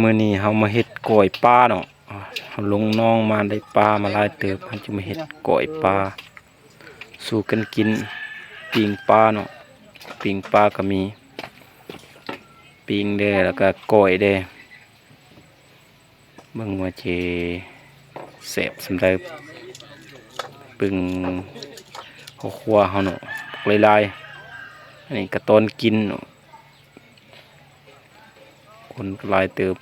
มื้อนี้เฮามาเฮ็ดกล้อยปลาเนาะเฮาลงน้องมาได้ปลามาลายเติบเฮาจะมาเฮ็ดกล้อยปลาสู่กันกินปิ้งปลาเนาะปิ้งปลาก็มีปิ้งเด้แล้วก็กล้อยเด้เบิ่งว่าสิแซ่บสำใดปึงข้าวคั่วเฮาเนาะลายๆอันนี้ก็ตอนกินเนาะ คนลายเติบ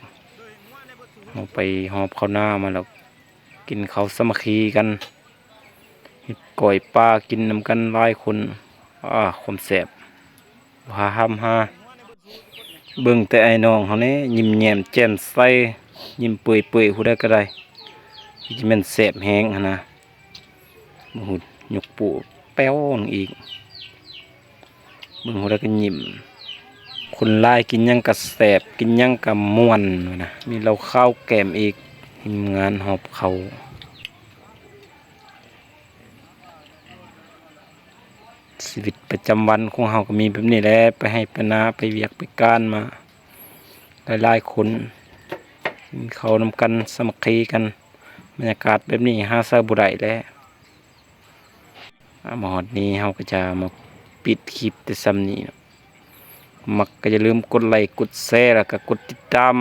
เราไปหอบข้าวหน้ามาแล้วกินข้าวสมัคีกันเฮ็ดก่อยปลากินนำกันลายคนอ่าความแสบหาห้ำหาเบิ่งแต่ไอ้น้องเขานี่ยิ้มแย้มแจ่มใสยิ้มเปื่อยเปื่อยๆผู้ใดก็ได้ที่จะแม่นแสบแห้งนะบ่หุดยกปูแป้วอีกเบิ่งผู้ใดก็ยิ้ม คนไล่กินยังกระแสบกินยังกระมวนนะมีเราข้าวแกมอีกทีมงานหอบเขาชีวิตประจำวันของเฮาก็มีแบบนี้แหละไปให้ปนาไปเวียกไปการมาหลายๆคนกินเขานำกันสมัคคีกันบรรยากาศแบบนี้หาซาบุได้แล้วอ่ามอดนี้เฮาก็จะมาปิดคลิปแต่ซ้ำนี้เนาะ มักก็อย่าลืมกดไลค์กดแชร์แล้วก็กดติดตาม